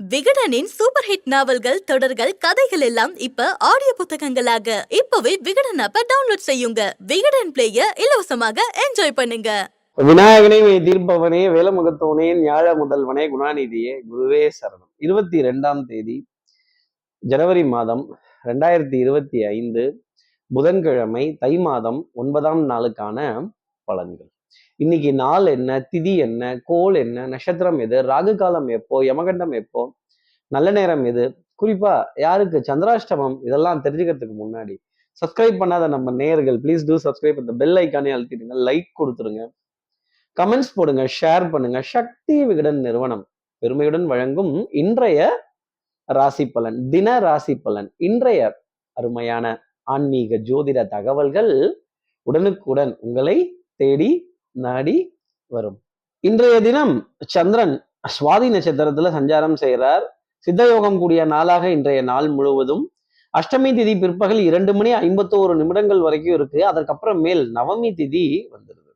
விகடனின் super hit நாவல்கள் தொடர்கள் கதைகள் எல்லாம் இப்ப ஆடியோ புத்தகங்களாக. இப்பவே விகடன் ஆப்ப டவுன்லோட் செய்யுங்க. விகடன் பிளேய இலவசமாக என்ஜாய் பண்ணுங்க. விநாயகனே மெய் தீர்ப்பவனே வேலமுகத்தவனே ஞாழ முதல்வனே குணாநிதியே குருவே சரணம். இருபத்தி ரெண்டாம் தேதி ஜனவரி மாதம் ரெண்டாயிரத்தி இருபத்தி ஐந்து புதன்கிழமை தை மாதம் ஒன்பதாம் நாளுக்கான பலன்கள். இன்னைக்கு நாள் என்ன திதி என்ன கோல் என்ன நட்சத்திரம் எது ராகு காலம் எப்போ யமகண்டம் எப்போ நல்ல நேரம் எது? குறிப்பா யாருக்கு? சந்திராஷ்டமம் இதெல்லாம் தெரிஞ்சுக்கிறதுக்கு முன்னாடி சப்ஸ்கிரைப் பண்ணாத நம்ம நேயர்கள் ப்ளீஸ் டூ சப்ஸ்கிரைப் இந்த பெல் ஐக்கானே அழுத்திடுங்க லைக் கொடுத்துருங்க கமெண்ட்ஸ் போடுங்க ஷேர் பண்ணுங்க. சக்தி விகடன் நிறுவனம் பெருமையுடன் வழங்கும் இன்றைய ராசி பலன் தின ராசி பலன் இன்றைய அருமையான ஆன்மீக ஜோதிட தகவல்கள் உடனுக்குடன் உங்களை தேடி நாடி வரும். இன்றைய தினம் சந்திரன் சுவாதி நட்சத்திரத்துல சஞ்சாரம் செய்கிறார். சித்தயோகம் கூடிய நாளாக இன்றைய நாள் முழுவதும். அஷ்டமி திதி பிற்பகல் இரண்டு மணி ஐம்பத்தோரு நிமிடங்கள் வரைக்கும் இருக்கு. அதற்கப்புறம் மேல் நவமி திதி வந்துடுது.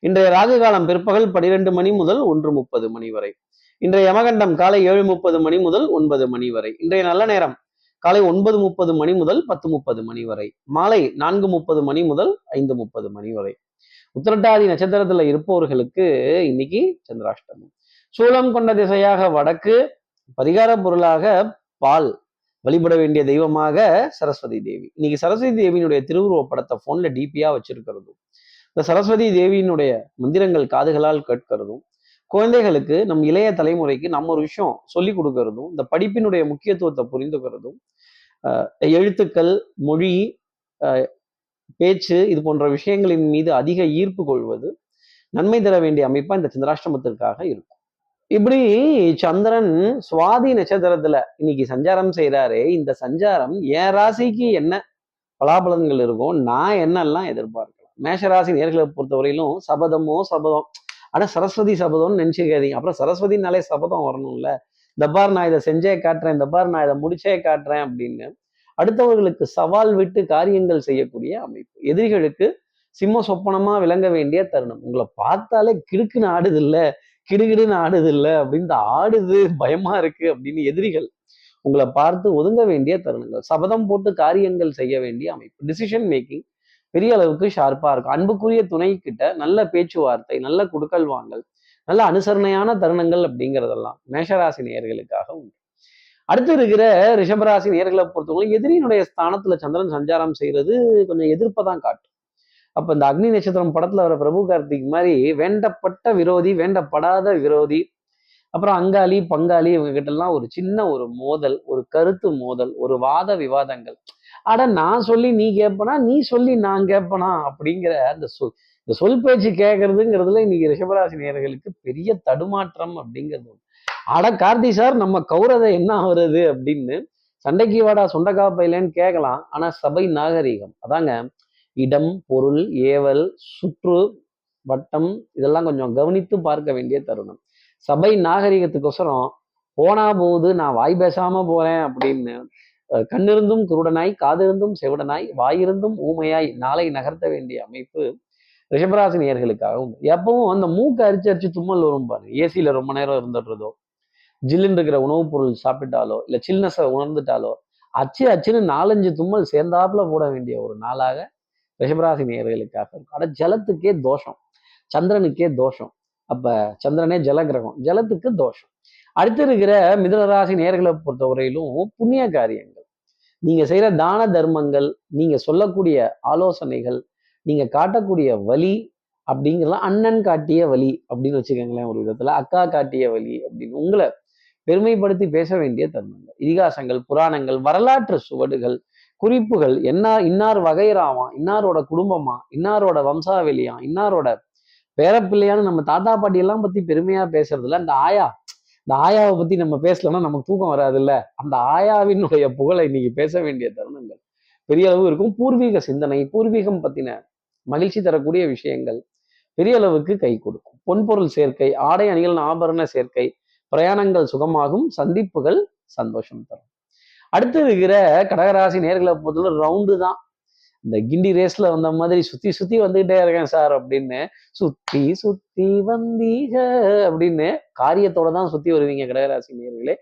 இன்றைய ராகு காலம் பிற்பகல் பனிரெண்டு மணி முதல் ஒன்று முப்பது மணி வரை. இன்றைய யமகண்டம் காலை ஏழு முப்பது மணி முதல் ஒன்பது மணி வரை. இன்றைய நல்ல நேரம் காலை ஒன்பது முப்பது மணி முதல் பத்து முப்பது மணி வரை. மாலை நான்கு முப்பது மணி முதல் ஐந்து முப்பது மணி வரை. உத்திரட்டாதி நட்சத்திரத்துல இருப்பவர்களுக்கு இன்னைக்கு சந்திராஷ்டமம். சூலம் கொண்ட திசையாக வடக்கு பரிகார பொருளாக பால் வழிபட வேண்டிய தெய்வமாக சரஸ்வதி தேவி. இன்னைக்கு சரஸ்வதி தேவியினுடைய திருவுருவ படத்தை போன்ல டிபியா வச்சிருக்கிறதும் இந்த சரஸ்வதி தேவியினுடைய மந்திரங்கள் காதுகளால் கேட்கிறதும் குழந்தைகளுக்கு நம் இளைய தலைமுறைக்கு நம்ம ஒரு விஷயம் சொல்லி கொடுக்கறதும் இந்த படிப்பினுடைய முக்கியத்துவத்தை புரிந்துக்கிறதும் எழுத்துக்கள் மொழி அஹ் பேச்சு இது போன்ற விஷயங்களின் மீது அதிக ஈர்ப்பு கொள்வது நன்மை தர வேண்டிய அமைப்பா இந்த சந்திராஷ்டமத்திற்காக இருக்கும். இப்படி சந்திரன் சுவாதி நட்சத்திரத்துல இன்னைக்கு சஞ்சாரம் செய்யறாரு இந்த சஞ்சாரம் என் ராசிக்கு என்ன பலாபலன்கள் இருக்கும் நான் என்னெல்லாம் எதிர்பார்க்கலாம்? மேஷராசி நேர்களை பொறுத்தவரையிலும் சபதமோ சபதம் ஆனா சரஸ்வதி சபதம்னு நினைச்சுக்காதீங்க. அப்புறம் சரஸ்வதினாலே சபதம் வரணும்ல. இந்த பார் நான் இதை செஞ்சே காட்டுறேன் இந்த பார் நான் இதை முடிச்சே காட்டுறேன் அப்படின்னு அடுத்தவர்களுக்கு சவால் விட்டு காரியங்கள் செய்யக்கூடிய அமைப்பு. எதிரிகளுக்கு சிம்ம சொப்பனமா விளங்க வேண்டிய தருணம். உங்களை பார்த்தாலே கிடுக்குன்னு ஆடுது இல்ல கிடுகிடுன்னு ஆடுது இல்ல அப்படின்னு ஆடுது பயமா இருக்கு அப்படின்னு எதிரிகள் உங்களை பார்த்து ஒதுங்க வேண்டிய தருணங்கள். சபதம் போட்டு காரியங்கள் செய்ய வேண்டிய அமைப்பு. டிசிஷன் மேக்கிங் பெரிய அளவுக்கு ஷார்ப்பா இருக்கும். அன்புக்குரிய துணை கிட்ட நல்ல பேச்சுவார்த்தை நல்ல குடுக்கல் வாங்கல் நல்ல அனுசரணையான தருணங்கள் அப்படிங்கிறதெல்லாம் மேஷராசி நேயர்களுக்காக உண்டு. அடுத்து இருக்கிற ரிஷபராசி நேர்களை பொறுத்தவரை எதிரியினுடைய ஸ்தானத்துல சந்திரன் சஞ்சாரம் செய்யறது கொஞ்சம் எதிர்ப்பை தான் காட்டும். அப்ப இந்த அக்னி நட்சத்திரம் படத்துல வர பிரபு கார்த்திக் மாதிரி வேண்டப்பட்ட விரோதி வேண்டப்படாத விரோதி அப்புறம் அங்காளி பங்காளி இவங்க கிட்ட எல்லாம் ஒரு சின்ன ஒரு மோதல் ஒரு கருத்து மோதல் ஒரு வாத விவாதங்கள். ஆட நான் சொல்லி நீ கேட்பனா நீ சொல்லி நான் கேட்பனா அப்படிங்கிற அந்த சொல் இந்த சொல் பேச்சு கேட்கறதுங்கிறதுல இன்னைக்கு ரிஷபராசி நேர்களுக்கு பெரிய தடுமாற்றம் அப்படிங்கிறது அட கார்த்தி சார் நம்ம கௌரதை என்ன ஆகுறது அப்படின்னு சண்டைக்கு வாடா சொண்டக்கா பையிலன்னு கேட்கலாம். ஆனா சபை நாகரீகம். அதாங்க இடம் பொருள் ஏவல் சுற்று வட்டம் இதெல்லாம் கொஞ்சம் கவனித்து பார்க்க வேண்டிய தருணம். சபை நாகரிகத்துக்கொசரம் போனா போது நான் வாய் பேசாம போறேன் அப்படின்னு கண்ணிருந்தும் குருடனாய் காதிருந்தும் செவிடனாய் வாயிருந்தும் ஊமையாய் நாளை நகர்த்த வேண்டிய அமைப்பு ரிஷபராசி நேர்களுக்காக எப்பவும் அந்த மூக்கு அரிச்சு அரிச்சு தும்மல் வரும் பாருங்க ஏசியில ரொம்ப நேரம் இருந்துடுறதோ. ஜில்லுன்னு இருக்கிற உணவுப் பொருள் சாப்பிட்டாலோ இல்லை சில்னஸை உணர்ந்துட்டாலோ அச்சு அச்சுன்னு நாலஞ்சு தும்மல் சேர்ந்தாப்புல போட வேண்டிய ஒரு நாளாக ரிஷபராசி நேர்களுக்காக இருக்கும். ஆனால் ஜலத்துக்கே தோஷம். சந்திரனுக்கே தோஷம். அப்போ சந்திரனே ஜலகிரகம். ஜலத்துக்கு தோஷம். அடுத்து இருக்கிற மிதுனராசி நேர்களை பொறுத்தவரையிலும் புண்ணிய காரியங்கள். நீங்க செய்யற தான தர்மங்கள் நீங்க சொல்லக்கூடிய ஆலோசனைகள் நீங்க காட்டக்கூடிய வழி அப்படிங்கிறலாம் அண்ணன் காட்டிய வழி அப்படின்னு வச்சுக்கோங்களேன் ஒரு விதத்துல அக்கா காட்டிய வழி அப்படின்னு உங்களை பெருமைப்படுத்தி பேச வேண்டிய தருணங்கள். இதிகாசங்கள் புராணங்கள் வரலாற்று சுவடுகள் குறிப்புகள் என்ன இன்னார் வகைராமா இன்னாரோட குடும்பமா இன்னாரோட வம்சாவளியா இன்னாரோட பேரப்பிள்ளையான்னு நம்ம தாத்தா பாட்டி எல்லாம் பத்தி பெருமையா பேசுறதுல அந்த ஆயா இந்த ஆயாவை பத்தி நம்ம பேசலன்னா நமக்கு தூக்கம் வராதுல்ல. அந்த ஆயாவினுடைய புகழை இன்னைக்கு பேச வேண்டிய தருணங்கள். பெரிய அளவு இருக்கும். பூர்வீக சிந்தனை பூர்வீகம் பத்தின மகிழ்ச்சி தரக்கூடிய விஷயங்கள் பெரிய அளவுக்கு கை கொடுக்கும். பொன்பொருள் சேர்க்கை ஆடை அணிகள் ஆபரண சேர்க்கை பிரயாணங்கள் சுகமாகும் சந்திப்புகள் சந்தோஷம் தரும். அடுத்து இருக்கிற கடகராசி நேர்களை பொறுத்தவரை ரவுண்டு தான். இந்த கிண்டி ரேஸ்ல வந்த மாதிரி சுத்தி சுத்தி வந்துகிட்டே இருக்கேன் சார் அப்படின்னு சுத்தி சுத்தி வந்தீக அப்படின்னு காரியத்தோட தான் சுத்தி வருவீங்க கடகராசி நேர்களே.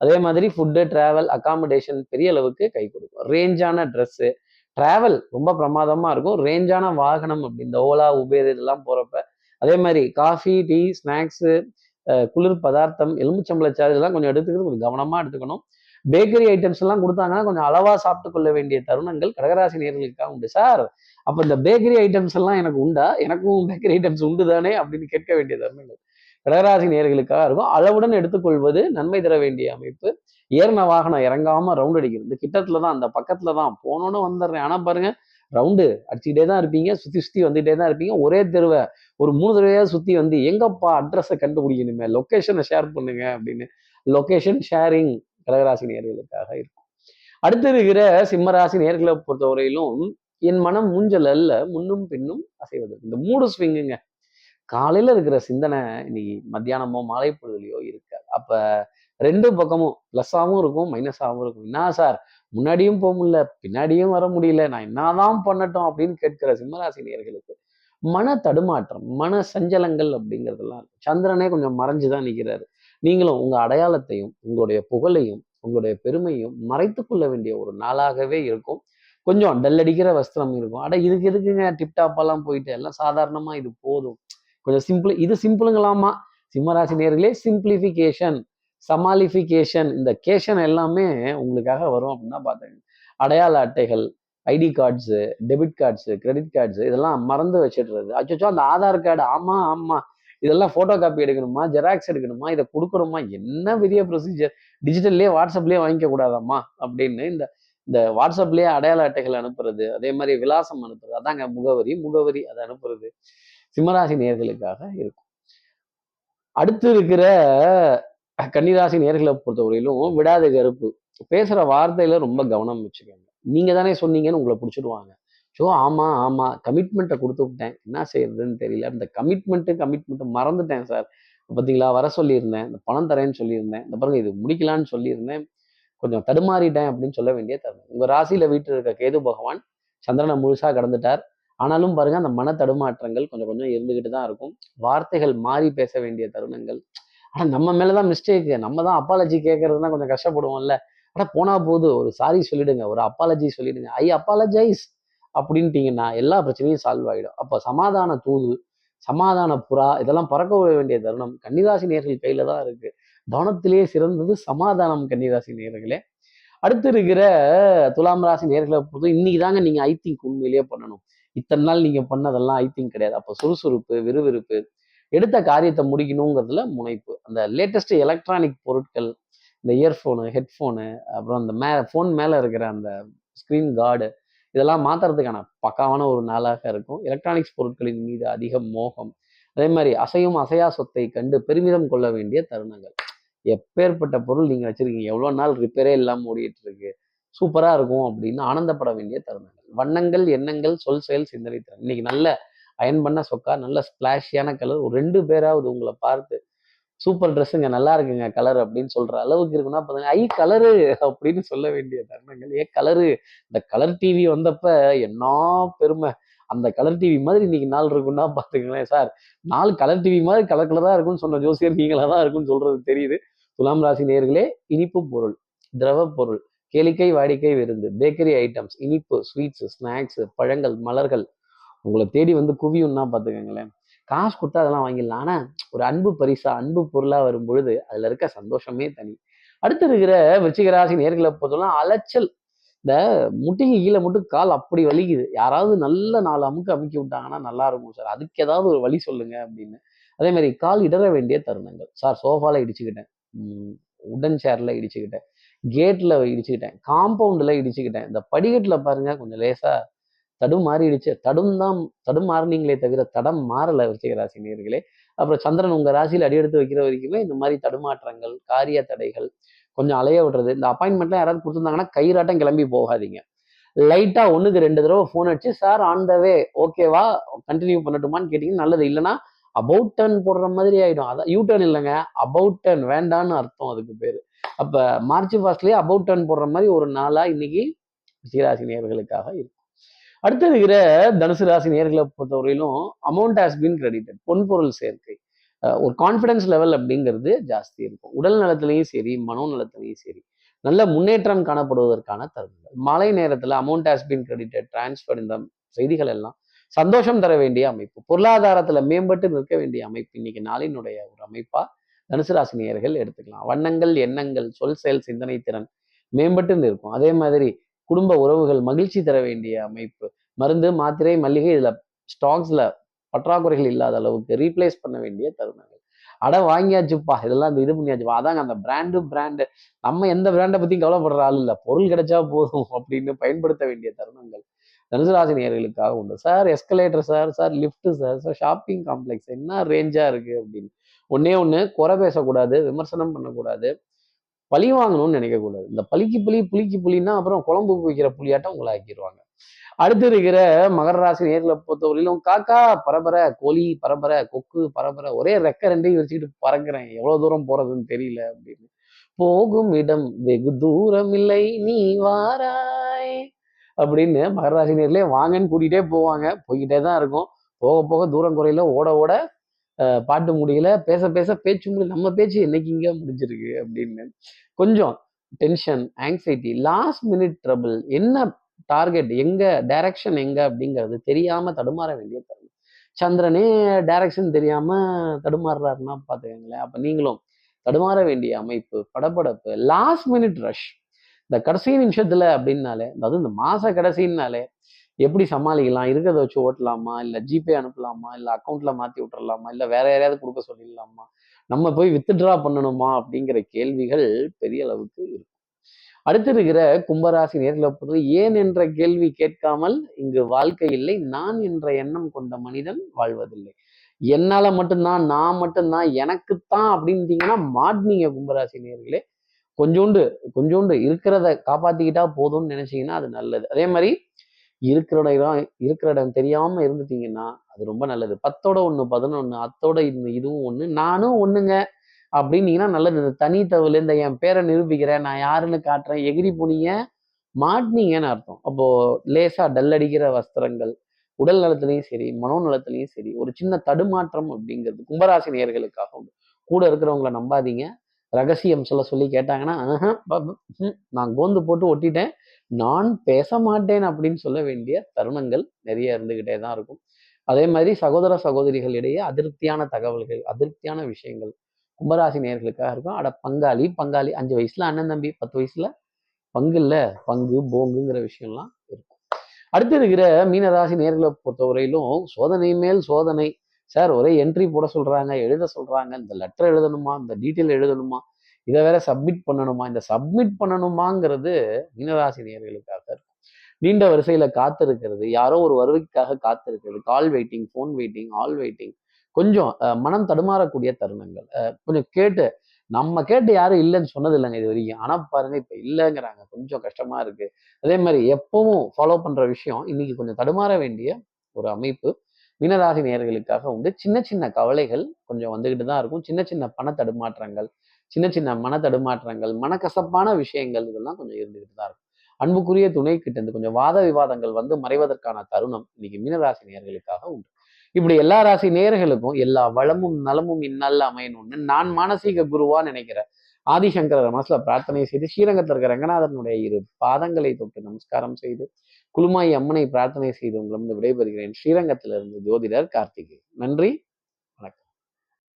அதே மாதிரி ஃபுட்டு டிராவல் அகாமடேஷன் பெரிய அளவுக்கு கை கொடுக்கும். ரேஞ்சான ட்ரெஸ்ஸு டிராவல் ரொம்ப பிரமாதமா இருக்கும். ரேஞ்சான வாகனம் அப்படி இந்த ஓலா உபேர் இதெல்லாம் போறப்ப. அதே மாதிரி காஃபி டீ ஸ்நாக்ஸு குளிர் பதார்த்தம் எலுமிச்சம்பளச்சாறு இதெல்லாம் கொஞ்சம் எடுத்துக்கிறது கொஞ்சம் கவனமாக எடுத்துக்கணும். பேக்கரி ஐட்டம்ஸ் எல்லாம் கொடுத்தாங்கன்னா கொஞ்சம் அளவாக சாப்பிட்டு கொள்ள வேண்டிய தருணங்கள் கடகராசி நேர்களுக்காக உண்டு. சார் அப்போ இந்த பேக்கரி ஐட்டம்ஸ் எல்லாம் எனக்கு உண்டா? எனக்கும் பேக்கரி ஐட்டம்ஸ் உண்டு தானே அப்படின்னு கேட்க வேண்டிய தருணங்கள் கடகராசி நேர்களுக்காக இருக்கும். அளவுடன் எடுத்துக்கொள்வது நன்மை தர வேண்டிய அமைப்பு. ஏறின வாகனம் இறங்காம ரவுண்ட் அடிக்கிறது. இந்த கிட்டத்துல தான் அந்த பக்கத்துல தான் போனோன்னு வந்துடுறேன். ஆனா பாருங்க ரவுண்டு அடிச்சுக்கிட்டே தான் இருப்பீங்க சுத்தி சுத்தி வந்துகிட்டே தான் இருப்பீங்க. ஒரே தெருவை ஒரு மூணு தடவையாக சுத்தி வந்து எங்கப்பா அட்ரஸை கண்டுபிடிக்கணுமே? லொக்கேஷனை ஷேர் பண்ணுங்க அப்படின்னு. லொகேஷன் ஷேரிங் கடகராசி நேர்களுக்காக இருக்கும். அடுத்து இருக்கிற சிம்மராசி நேர்களை பொறுத்தவரையிலும் என் மனம் மூஞ்சல் அல்ல முன்னும் பின்னும் அசைவது. இந்த மூடு ஸ்விங்குங்க காலையில இருக்கிற சிந்தனை இன்னைக்கு மத்தியானமோ மாலை பொழுதுலையோ இருக்காது. அப்ப ரெண்டு பக்கமும் ப்ளஸ்ஸாகவும் இருக்கும் மைனஸாகவும் இருக்கும். என்ன சார்? முன்னாடியும் போக முடியல பின்னாடியும் வர முடியல நான் என்னதான் பண்ணட்டும் அப்படின்னு கேட்கிற சிம்மராசி நேர்களுக்கு மன தடுமாற்றம் மன சஞ்சலங்கள் அப்படிங்கிறதெல்லாம் இருக்கும் சந்திரனே கொஞ்சம் மறைஞ்சுதான் நிற்கிறாரு நீங்களும் உங்க அடையாளத்தையும் உங்களுடைய புகழையும் உங்களுடைய பெருமையும் மறைத்து கொள்ள வேண்டிய ஒரு நாளாகவே இருக்கும். கொஞ்சம் டல்லடிக்கிற வஸ்திரம் இருக்கும். அட இதுக்கு இருக்குங்க டிப்டாப்பெல்லாம் போயிட்டு? எல்லாம் சாதாரணமா இது போதும். கொஞ்சம் சிம்பிள் இது சிம்பிளுங்களாமா சிம்மராசி நேர்களே சிம்பிளிஃபிகேஷன் சமாளிஃபிகேஷன் இந்த கேஷன் எல்லாமே உங்களுக்காக வரும் அப்படின்னா பார்த்துங்க அடையாள அட்டைகள் ID cards debit cards credit cards இதெல்லாம் மறந்து வச்சிடுறது. அச்சோ அந்த ஆதார் கார்டு ஆமாம் ஆமாம் இதெல்லாம் ஃபோட்டோ காப்பி எடுக்கணுமா? ஜெராக்ஸ் எடுக்கணுமா? இதை கொடுக்கணுமா? என்ன பெரிய ப்ரொசீஜர் டிஜிட்டல்லே வாட்ஸ்அப்லேயே வாங்கிக்க கூடாதாம்மா? அப்படின்னு இந்த இந்த வாட்ஸ்அப்லேயே அடையாள அட்டைகள் அனுப்புறது அதே மாதிரி விலாசம் அனுப்புறது அதாங்க முகவரி முகவரி அதை அனுப்புறது சிம்மராசி நேர்களுக்காக இருக்கும். அடுத்து இருக்கிற கன்னிராசி நேர்களை பொறுத்தவரையிலும் விடாத கருப்பு. பேசுகிற வார்த்தையில ரொம்ப கவனம் வச்சுக்கோங்க. நீங்க தானே சொன்னீங்கன்னு உங்களை பிடிச்சிடுவாங்க. ஸோ ஆமாம் ஆமாம் கமிட்மெண்ட்டை கொடுத்து விட்டேன். என்ன செய்யறதுன்னு தெரியல. இந்த கமிட்மெண்ட்டு கமிட்மெண்ட்டு மறந்துட்டேன் சார் பார்த்தீங்களா வர சொல்லியிருந்தேன். இந்த பணம் தரேன்னு சொல்லியிருந்தேன். இந்த பாருங்க இது முடிக்கலான்னு சொல்லியிருந்தேன். கொஞ்சம் தடுமாறிட்டேன் அப்படின்னு சொல்ல வேண்டிய தருணம். உங்கள் ராசியில வீட்டில் இருக்க கேது பகவான் சந்திரனை முழுசா கடந்துட்டார். ஆனாலும் பாருங்க அந்த மன தடுமாற்றங்கள் கொஞ்சம் கொஞ்சம் இருந்துகிட்டு தான் இருக்கும். வார்த்தைகள் மாறி பேச வேண்டிய தருணங்கள் நம்ம மேலதான் மிஸ்டேக்கு நம்ம தான் அப்பாலஜி கேட்கறதுனா கொஞ்சம் கஷ்டப்படுவோம்ல. ஆனா போனா போது ஒரு சாரி சொல்லிடுங்க. ஒரு அப்பாலஜி சொல்லிடுங்க. ஐ அப்பாலஜைஸ் அப்படின்ட்டீங்கன்னா எல்லா பிரச்சனையும் சால்வ் ஆகிடும் அப்போ சமாதான தூது சமாதான புறா இதெல்லாம் பறக்க விட வேண்டிய தருணம் கன்னிராசி நேர்கள் கையில தான் இருக்கு. தவனத்திலேயே சிறந்தது சமாதானம் கன்னிராசி நேர்களே அடுத்து இருக்கிற துலாம் ராசி நேர்களை பொறுத்து இன்னைக்கு தாங்க நீங்க ஐ திங்க் உண்மையிலேயே பண்ணணும். இத்தனை நாள் நீங்க பண்ணதெல்லாம் ஐ திங்க் கிடையாது. அப்போ சுறுசுறுப்பு விறுவிறுப்பு எடுத்த காரியத்தை முடிக்கணுங்கிறதுல முனைப்பு. அந்த லேட்டஸ்ட் எலக்ட்ரானிக் பொருட்கள் இந்த இயர்ஃபோனு ஹெட்ஃபோனு அப்புறம் அந்த மே ஃபோன் மேலே இருக்கிற அந்த ஸ்க்ரீன் கார்டு இதெல்லாம் மாற்றுறதுக்கான பக்காவான ஒரு நாளாக இருக்கும். எலக்ட்ரானிக்ஸ் பொருட்களின் மீது அதிக மோகம். அதே மாதிரி அசையும் அசையா சொத்தை கண்டு பெருமிதம் கொள்ள வேண்டிய தருணங்கள். எப்பேற்பட்ட பொருள் நீங்கள் வச்சுருக்கீங்க எவ்வளோ நாள் ரிப்பேரே இல்லாமல் ஓடிட்டு இருக்கு சூப்பராக இருக்கும் அப்படின்னு ஆனந்தப்பட வேண்டிய தருணங்கள். வண்ணங்கள் எண்ணங்கள் சொல் செயல் சிந்தனை திறன் இன்னைக்கு நல்ல அயன் பண்ண சொக்கா நல்ல ஸ்பிளாஷியான கலர் ஒரு ரெண்டு பேராவது உங்களை பார்த்து சூப்பர் ட்ரெஸ்ஸுங்க நல்லா இருக்குங்க கலர் அப்படின்னு சொல்ற அளவுக்கு இருக்குன்னா பாருங்க ஐ கலரு அப்படின்னு சொல்ல வேண்டிய தருணங்கள். ஏ கலரு இந்த கலர் டிவி வந்தப்ப என்ன பெருமை. அந்த கலர் டிவி மாதிரி இன்னைக்கு நாள் இருக்குன்னா பாத்துக்கங்களேன் சார். நாலு கலர் டிவி மாதிரி கலர் கலராக இருக்கும்னு சொன்ன ஜோசியர் நீங்களா தான் இருக்கும்னு சொல்றது தெரியுது. துலாம் ராசி நேர்களே இனிப்பு பொருள் திரவ பொருள் கேளிக்கை வாடிக்கை விருந்து பேக்கரி ஐட்டம்ஸ் இனிப்பு ஸ்வீட்ஸ் ஸ்நாக்ஸ் பழங்கள் மலர்கள் உங்களை தேடி வந்து குவியும்னா பார்த்துக்கோங்களேன் காசு கொடுத்தா அதெல்லாம் வாங்கிடலாம். ஆனால் ஒரு அன்பு பரிசா அன்பு பொருளாக வரும் பொழுது அதில் இருக்க சந்தோஷமே தனி. அடுத்து இருக்கிற விருச்சிகராசி நேர்களை பொறுத்தவரை அலைச்சல். இந்த முட்டிக்கு கீழே மட்டும் கால் அப்படி வலிக்குது. யாராவது நல்ல நாலு அமுக்கு அமுக்கி விட்டாங்கன்னா நல்லா இருக்கும் சார். அதுக்கு ஏதாவது ஒரு வழி சொல்லுங்க அப்படின்னு. அதே மாதிரி கால் இடற வேண்டிய தருணங்கள். சார் சோஃபால இடிச்சுக்கிட்டேன். உடன் சேர்ல இடிச்சுக்கிட்டேன். கேட்ல இடிச்சுக்கிட்டேன். காம்பவுண்டில் இடிச்சுக்கிட்டேன். இந்த படிக்கட்டில் பாருங்க கொஞ்சம் லேசாக தடும் மாறிடுச்சு. தடும் தான் தடும் மாறினீங்களே தவிர தடம் மாறல விருச்சிக ராசி நேர்களே அப்புறம் சந்திரன் உங்க ராசியில் அடி எடுத்து வைக்கிற வரைக்குமே இந்த மாதிரி தடுமாற்றங்கள் காரிய தடைகள் கொஞ்சம் அலைய விடுறது. இந்த அப்பாயின்மெண்ட்லாம் யாராவது கொடுத்துருந்தாங்கன்னா கைராட்டம் கிளம்பி போகாதீங்க. லைட்டாக ஒன்றுக்கு ரெண்டு தடவை ஃபோன் அடிச்சு சார் ஆன் த வே? ஓகேவா கண்டினியூ பண்ணட்டுமான்னு கேட்டீங்கன்னா நல்லது. இல்லைன்னா அபவுட் டர்ன் போடுற மாதிரி ஆகிடும் அதான் யூ டர்ன் இல்லைங்க. அபவுட் டர்ன் வேண்டான்னு அர்த்தம் அதுக்கு பேர். அப்போ மார்ச் ஃபாஸ்ட்லேயே அபவுட் டர்ன் போடுற மாதிரி ஒரு நாளாக இன்னைக்கு சீராசி நேர்களுக்காக இருக்கும் அடுத்து இருக்கிற தனுசு ராசி நேர்களை பொறுத்தவரையிலும் அமௌண்ட் ஹாஸ் பீன் கிரெடிட்டட் பொன்பொருள் சேர்க்கை. ஒரு கான்ஃபிடன்ஸ் லெவல் அப்படிங்கிறது ஜாஸ்தி இருக்கும். உடல் நலத்திலையும் சரி மனோ நலத்திலையும் சரி நல்ல முன்னேற்றம் காணப்படுவதற்கான தருணங்கள். மாலை நேரத்தில் amount has been credited transfer இந்த செய்திகள் எல்லாம் சந்தோஷம் தர வேண்டிய அமைப்பு. பொருளாதாரத்தில் மேம்பட்டு நிற்க வேண்டிய அமைப்பு இன்னைக்கு நாளினுடைய ஒரு அமைப்பா தனுசு ராசி நேயர்கள் எடுத்துக்கலாம். வண்ணங்கள் எண்ணங்கள் சொல் செயல் சிந்தனை திறன் மேம்பட்டு நிற்கும். அதே மாதிரி குடும்ப உறவுகள் மகிழ்ச்சி தர வேண்டிய அமைப்பு. மருந்து மாத்திரை மல்லிகை இதில் ஸ்டாக்ஸில் பற்றாக்குறைகள் இல்லாத அளவுக்கு ரீப்ளேஸ் பண்ண வேண்டிய தருணங்கள். அட வாங்கியாச்சுப்பா இதெல்லாம் அந்த இது பண்ணியாச்சுப்பா அதாங்க அந்த பிராண்டு பிராண்டு நம்ம எந்த பிராண்டை பற்றியும் கவலைப்படுற ஆள் இல்லை. பொருள் கிடைச்சா போதும் அப்படின்னு பயன்படுத்த வேண்டிய தருணங்கள். தனுசு ராசி உண்டு. Sir escalator sir sir lift sir sir shopping complex என்ன ரேஞ்சாக இருக்கு அப்படின்னு. ஒன்னே ஒன்று குறை பேசக்கூடாது விமர்சனம் பண்ணக்கூடாது. பழி வாங்கணும்னு நினைக்கக்கூடாது இந்த பழிக்கு புலி புளிக்கு புலின்னா அப்புறம் குழம்பு வைக்கிற புளியாட்டம் உங்களை ஆக்கிடுவாங்க அடுத்து இருக்கிற மகர ராசி நேர்ல பொறுத்தவரையிலும் காக்கா பரபர கோழி பரபர கொக்கு பரபர ஒரே ரெக்க ரெண்டையும் வச்சுக்கிட்டு பறக்குறேன். எவ்வளவு தூரம் போறதுன்னு தெரியல அப்படின்னு. போகும் இடம் வெகு தூரம் இல்லை நீ வாராய் அப்படின்னு மகர ராசி நேர்லயே வாங்கன்னு கூட்டிகிட்டே போவாங்க. போய்கிட்டே தான் இருக்கும். போக போக தூரம் குறையில ஓட ஓட பாட்டு முடியல பேச பேச பேச்சு முடியல நம்ம பேச்சு என்னைக்கு இங்கே முடிஞ்சிருக்கு அப்படின்னு. கொஞ்சம் tension anxiety last minute trouble என்ன டார்கெட் எங்க டைரக்ஷன் எங்க அப்படிங்கிறது தெரியாம தடுமாற வேண்டிய தருணம். சந்திரனே டைரக்ஷன் தெரியாம தடுமாறுறாருன்னா பாத்துக்கங்களேன் அப்ப நீங்களும் தடுமாற வேண்டிய அமைப்பு படபடப்பு லாஸ்ட் மினிட் ரஷ் இந்த கடைசி நிமிஷத்துல அப்படின்னாலே அதாவது இந்த மாச கடைசின்னாலே எப்படி சமாளிக்கலாம்? இருக்கிறத வச்சு ஓட்டலாமா? இல்ல ஜிபே அனுப்பலாமா? இல்ல அக்கௌண்ட்ல மாத்தி விட்டுறலாமா? இல்ல வேற யாரையாவது கொடுக்க சொல்லிடலாமா? நம்ம போய் வித்ட்ரா பண்ணணுமா? அப்படிங்கிற கேள்விகள் பெரிய அளவுக்கு இருக்கும். அடுத்து இருக்கிற கும்பராசி நேரில் பொறுத்து ஏன் என்ற கேள்வி கேட்காமல் இங்கு வாழ்க்கை இல்லை. நான் என்ற எண்ணம் கொண்ட மனிதன் வாழ்வதில்லை. என்னால மட்டும்தான் நான் மட்டும்தான் எனக்குத்தான் அப்படின்ட்டீங்கன்னா மாட்னீங்க கும்பராசி நேர்களே கொஞ்சோண்டு கொஞ்சோண்டு இருக்கிறத காப்பாத்திக்கிட்டா போதும்னு நினைச்சீங்கன்னா அது நல்லது. அதே மாதிரி இருக்கிற இடம் இருக்கிற இடம் தெரியாம இருந்துட்டீங்கன்னா அது ரொம்ப நல்லது. பத்தோட ஒண்ணு பதினொன்னு அத்தோட இந்த இதுவும் ஒண்ணு நானும் ஒண்ணுங்க அப்படின்னீங்கன்னா நல்லது. இந்த தனி இந்த என் பேரை நிரூபிக்கிறேன் நான் யாருன்னு காட்டுறேன் எகிரி போனீங்க மாட்டினீங்கன்னு அர்த்தம். அப்போ லேசா டல் அடிக்கிற வஸ்திரங்கள் உடல் நலத்திலையும் சரி மனோ நலத்திலையும் சரி ஒரு சின்ன தடுமாற்றம் அப்படிங்கிறது கும்பராசி நேர்களுக்காக உண்டு. கூட இருக்கிறவங்கள நம்பாதீங்க. ரகசியம் சொல்ல சொல்லி கேட்டாங்கன்னா நான் கோந்து போட்டு ஒட்டிட்டேன். நான் பேச மாட்டேன் அப்படின்னு சொல்ல வேண்டிய தருணங்கள் நிறைய இருந்துகிட்டே தான் இருக்கும். அதே மாதிரி சகோதர சகோதரிகள் இடையே அதிருப்தியான தகவல்கள் அதிருப்தியான விஷயங்கள் கும்பராசி நேர்களுக்காக இருக்கும். அட பங்காளி பங்காளி அஞ்சு வயசுல அண்ணன் தம்பி பத்து வயசுல பங்கு இல்லை பங்கு போங்குங்கிற விஷயம்லாம் இருக்கும். அடுத்து இருக்கிற மீனராசி நேர்களை பொறுத்தவரையிலும் சோதனை மேல் சோதனை. சார் ஒரே என்ட்ரி போட சொல்றாங்க எழுத சொல்றாங்க. இந்த லெட்டர் எழுதணுமா? இந்த டீட்டெயில் எழுதணுமா? இதை வேற சப்மிட் பண்ணணுமா? இந்த சப்மிட் பண்ணணுமாங்கிறது மீனராசி நேர்களுக்காக இருக்கும். நீண்ட வரிசையில காத்திருக்கிறது. யாரோ ஒரு வருகைக்காக காத்திருக்கிறது. Call waiting phone waiting all waiting கொஞ்சம் மனம் தடுமாறக்கூடிய தருணங்கள். கொஞ்சம் கேட்டு நம்ம கேட்டு யாரும் இல்லைன்னு சொன்னது இல்லைங்க இது வரைக்கும். ஆனால் பாருங்க இப்போ இல்லைங்கிறாங்க. கொஞ்சம் கஷ்டமா இருக்கு. அதே மாதிரி எப்பவும் ஃபாலோ பண்ற விஷயம் இன்னைக்கு கொஞ்சம் தடுமாற வேண்டிய ஒரு அமைப்பு மீனராசி நேர்களுக்காக உண்டு. சின்ன சின்ன கவலைகள் கொஞ்சம் வந்துகிட்டு தான் இருக்கும். சின்ன சின்ன பண தடுமாற்றங்கள் சின்ன சின்ன மன தடுமாற்றங்கள் மனக்கசப்பான விஷயங்கள் இதெல்லாம் கொஞ்சம் இருந்துகிட்டு தான் இருக்கும். அன்புக்குரிய துணை கிட்ட இருந்து கொஞ்சம் வாத விவாதங்கள் வந்து மறைவதற்கான தருணம் இன்னைக்கு மீனராசி நேர்களுக்காக உண்டு. இப்படி எல்லா ராசி நேர்களுக்கும் எல்லா வளமும் நலமும் இந்நல்ல அமையணும்னு நான் மானசீக குருவா நினைக்கிறேன் ஆதிசங்கரர் மனசுல பிரார்த்தனை செய்து ஸ்ரீரங்கத்தில் இருக்கிற ரங்கநாதனுடைய இரு பாதங்களை தொட்டு நமஸ்காரம் செய்து குலுமாய் அம்மனை பிரார்த்தனை செய்து உங்களிடம் விடைபெறுகிறேன். ஸ்ரீரங்கத்திலிருந்து ஜோதிடர் கார்த்திகை. நன்றி.